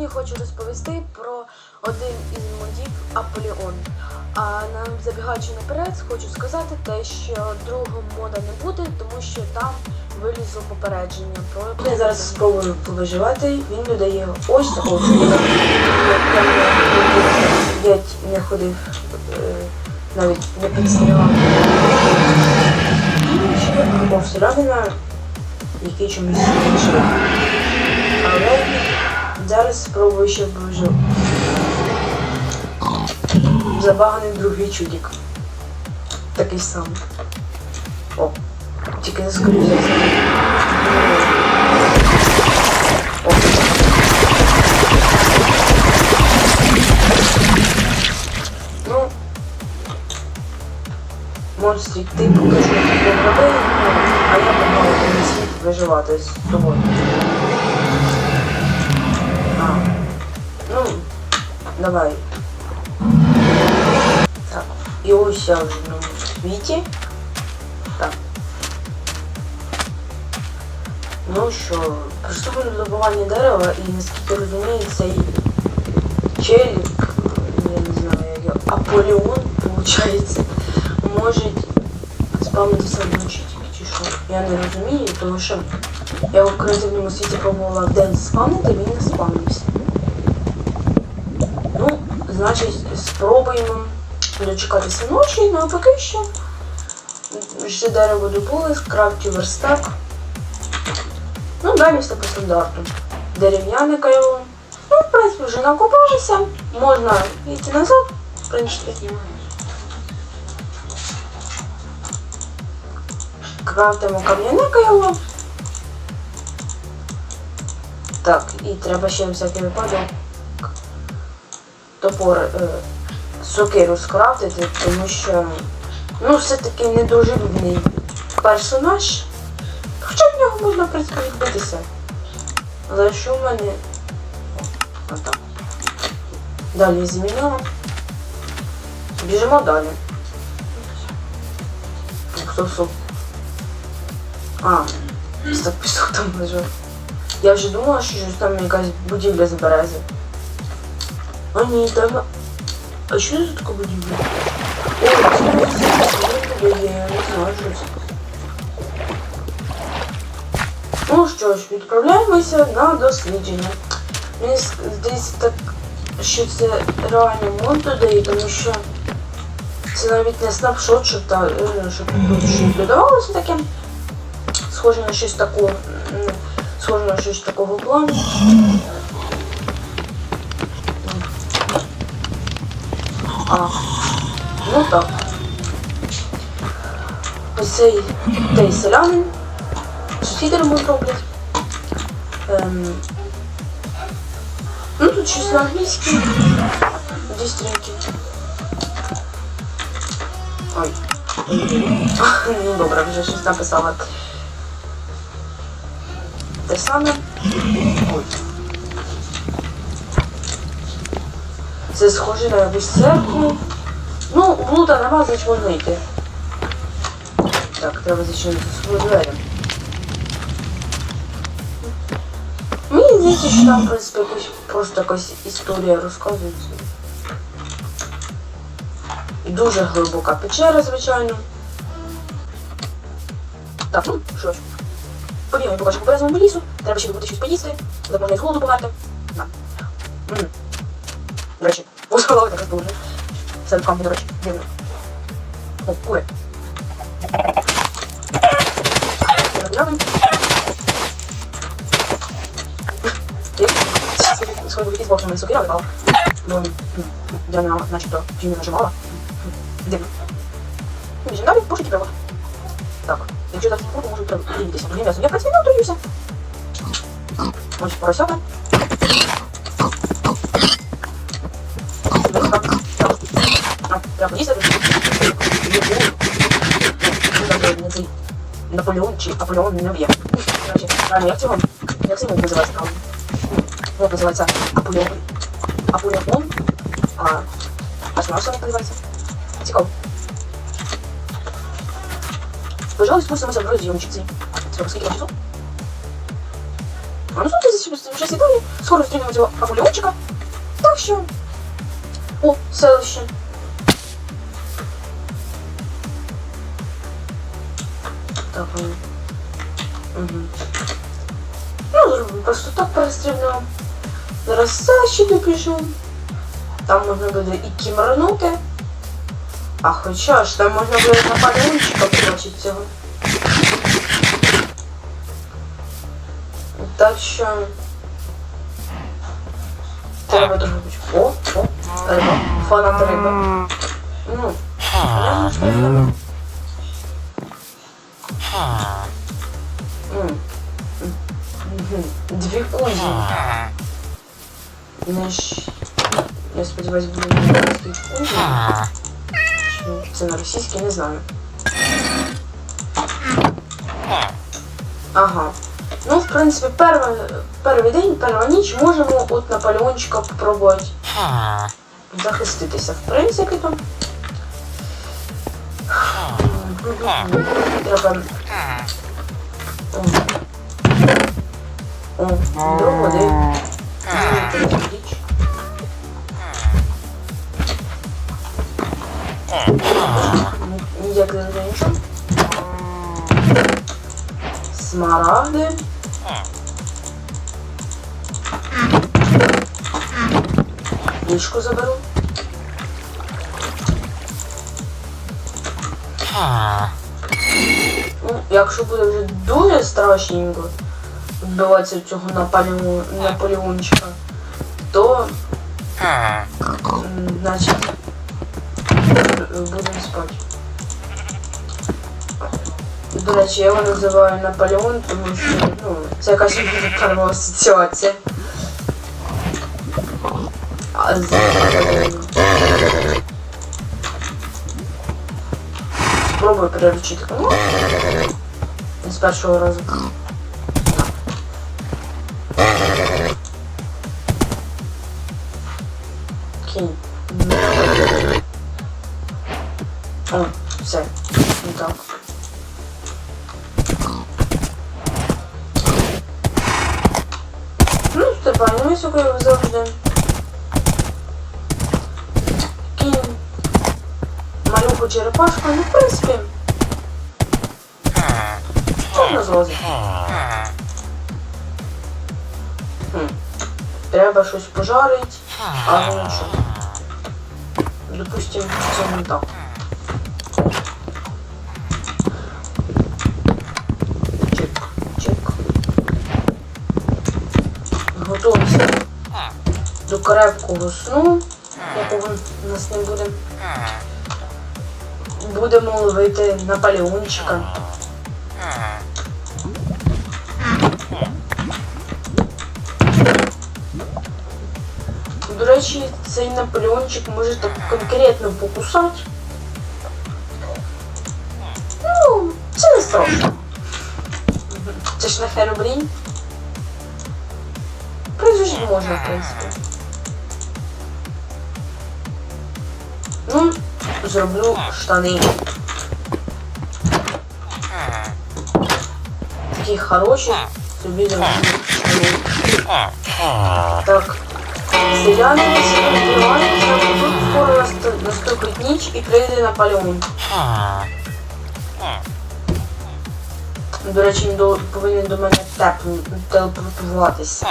Сьогодні хочу розповісти про один із модів Аполіон. А нам забігаючи наперед, хочу сказати те, що другого мода не буде, тому що там вилізло попередження про Я зараз спробую повиживати. Він додає ось такого. Я не ходив, е, навіть не підстрілав. Прикол селянина, який чомусь вижив. Але зараз спробую ще вижив. Забаганий другий чудик. Такий самий. О, тільки не скоріше. за. О. Ну, монстрик, ти покажи, як ти робив, а я попала на світ виживати з тобою. давай. Так, і ось я вже на світі. Так. Ну що, приступимо до добування дерева і наскільки розумію, цей челік, я не знаю, як його, Аполеон, виходить, може спавнитися вночі тільки чи що. Я не розумію, тому що я в креативному світі пробувала в день спавнити, він не спавнився. Значить, спробуємо дочекатися ночі, ну а поки що. Ще дерево добули, скрафтю верстак. Ну, далі все по стандарту. Дерев'яне кайло. Ну, в принципі, вже накопалися. Можна йти назад, в принципі. Крафтимо кам'яне кайло. Так, і треба ще всякий випадок топор е, сокиру скрафтити, тому що ну, все-таки недружелюбний персонаж. Хоча в нього можна, в принципі, відбитися. Але що в мене. Отак. Далі змінила. Біжимо далі. Хто стоп. А, стоп, пісок там лежав. Я вже думала, що там якась будівля з. А ні, там. А що це така будівля? О, це я не знаю. Ну що ж, відправляємося на дослідження. Мені здається так, що це реально мод додає, тому що це навіть не снапшот, щоб, та, щоб тут щось додавалося таке. Схоже на щось такого. Схоже на щось такого плану. Ну так. Ось цей той селянин. Сусіди ремонт роблять. Ем, ну тут щось на англійській. Дві стрінки. Ой. ну добре, вже щось написала. Те саме. Ой. Це схоже на якусь церкву. Ну, блуда нема, значить можна йти. Так, треба зачинити свої двері. Мені здається, що там, в принципі, якось, просто якась історія розказується. Дуже глибока печера, звичайно. Так, ну що ж. Побігаємо по березному лісу. Треба ще добути щось поїсти. Так можна і з голоду померти. М. До речі, ось голова така дуже. Все в камні, до речі, дивно. О, кури. Розглянемо. Схоже, якийсь бог на мене сокира випала. Ну, я не начебто фільмі нажимала. Дивно. Ну, Біжимо далі, пошуки прямо. Так, якщо так буду, можу приїдітися. Блін, я в принципі не отруюся. Ось поросята. Наполеон чи Аполеон не вб'є. Короче, правильно, як цього? Як мов називається правильно? Мов називається Аполеон. Аполеон. А, а що як називається? Цікаво. Пожалуй, спустимося в розйомчиці. Сколько, скільки часу? А ну, тут вже сідаю, скоро зустрінемо цього Аполеончика. Так що. О, селище. Вони. Угу. Ну, просто так перестрибнемо. Зараз селище допішу. Там можна буде і кімранути. А хоча ж, там можна буде на палюнчика побачити цього. Так що. Треба дуже. О, о, риба. Фанат риби. Ну, я не знаю. Дві кузі. Не. Я сподіваюсь, буде на кузі. Чи Це на російській, не знаю. Ага. Ну, в принципі, перший, перший день, перша ніч можемо от Наполеончика попробувати захиститися. В принципі, там. Треба. До води. Ніяк не нічого. Смарагди. Ліжку заберу. Ну, якщо буде вже дуже страшненько вбиватися цього Наполеон, Наполеончика, то значить будемо спати. До речі, я його називаю Наполеон, тому що ну, це якась перша асоціація. А з Спробую переручити кому. З першого разу. Кинь. О, все. Не так. Ну, Степан, ми сукою завжди. Кинь. Малюку черепашку, ну, в принципі. Можна. Хм. Треба щось пожарити, а ну що. Допустим, це не так. Чик, чик. Готуємося до крепкого сну, якого у нас не буде. Будемо ловити Наполеончика. До речі, цей Наполеончик може так конкретно покусати. Ну, це не страшно. Це ж на Херобрін. Прижити можна, в принципі. Ну, зроблю штани. Такі хороші, собі зроблю штани. Так. Сподіваються, тут скоро наступить ніч і прийде Наполеон. До речі, він до, повинен до мене телепортуватися.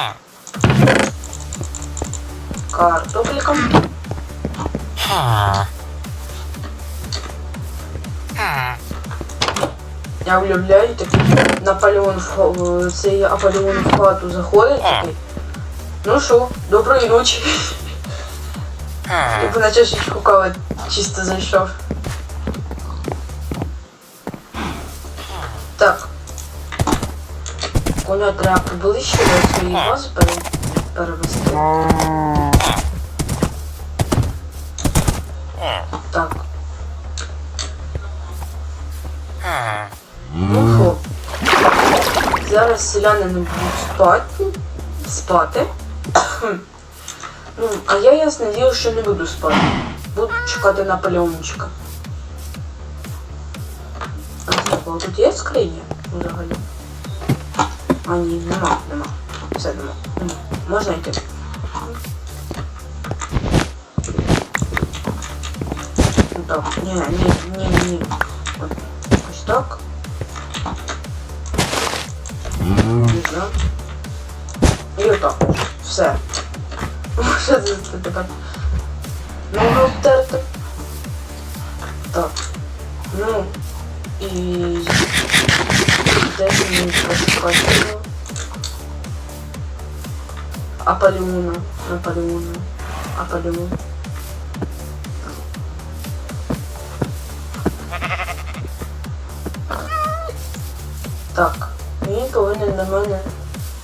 Картопельком. Я уявляю, такий Наполеон в цей Аполеон в хату заходить такий. Ну що, доброї ночі. Типу на чашечку кави чисто зайшов. Так. Коня треба поближче до своєї бази пере... перевести. Так. Ну що, зараз селяни не будуть спати. Спати. ну, а я ясне діло, що не буду спати. Буду чекати Наполеончика. А так, а тут є скриня взагалі? А ні, нема, нема. Все нема. Нема. Можна йти. Ну Так, ні, ні, ні, ні. От, ось так. Вікно. І отак. Все. Що це тепер? Ногу обтерти. Так. Ну. І... Де ж мені пошукати його? Аполеона. Наполеона. Аполеон. Так, він повинен на мене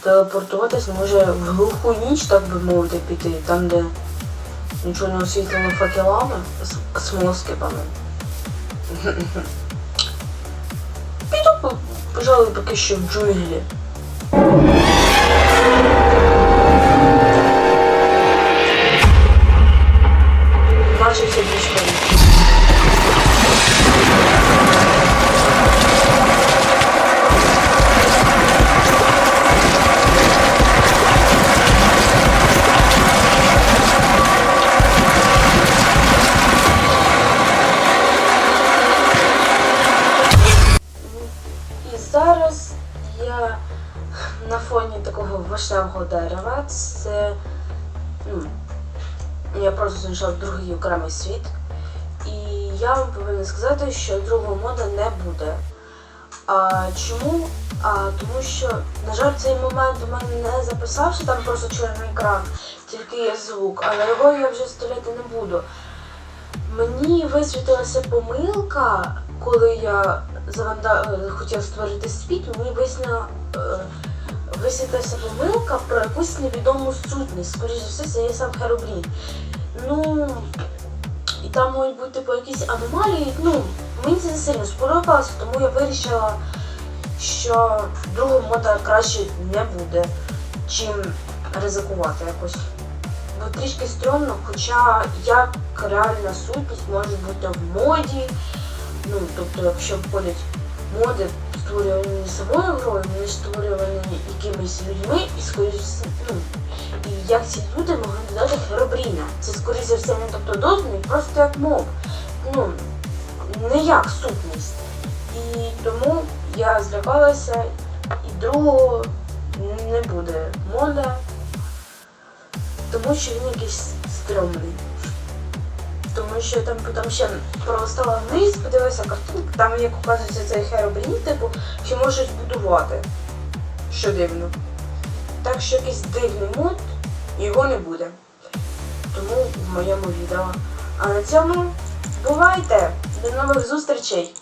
телепортуватись, може в глуху ніч, так би мовити, піти, там, де нічого не освітлено факелами, з, москипами. Піду, пожалуй, поки що в джунглі. Фоні такого вишневого дерева. Це ну, я просто знайшов другий окремий світ. І я вам повинна сказати, що другого мода не буде. А чому? А тому що, на жаль, цей момент у мене не записався, там просто чорний екран, тільки є звук, але його я вже вставляти не буду. Мені висвітилася помилка, коли я заванда... е, хотів створити світ, мені висня... е, висвітилася помилка про якусь невідому сутність. Скоріше за все, це є сам Херобрін. Ну, і там можуть бути типу, якісь аномалії. Ну, мені це не сильно сподобалося, тому я вирішила, що другого мода краще не буде, чим ризикувати якось. Бо трішки стрьомно, хоча як реальна сутність може бути в моді. Ну, тобто, якщо входять моди, створювані не самою грою, вони створювані якимись людьми і скоріше ну, і як ці люди могли додати Херобріна. Це скоріше все не тобто доданий, просто як моб. Ну, не як сутність. І тому я злякалася, і другого не буде мода, тому що він якийсь стрьомний. Тому що там потім ще пролистала вниз, подивилася картинку, там як указується цей Херобрін, типу, що можуть будувати. Що дивно. Так що якийсь дивний мод, його не буде. Тому в моєму відео. А на цьому бувайте! До нових зустрічей!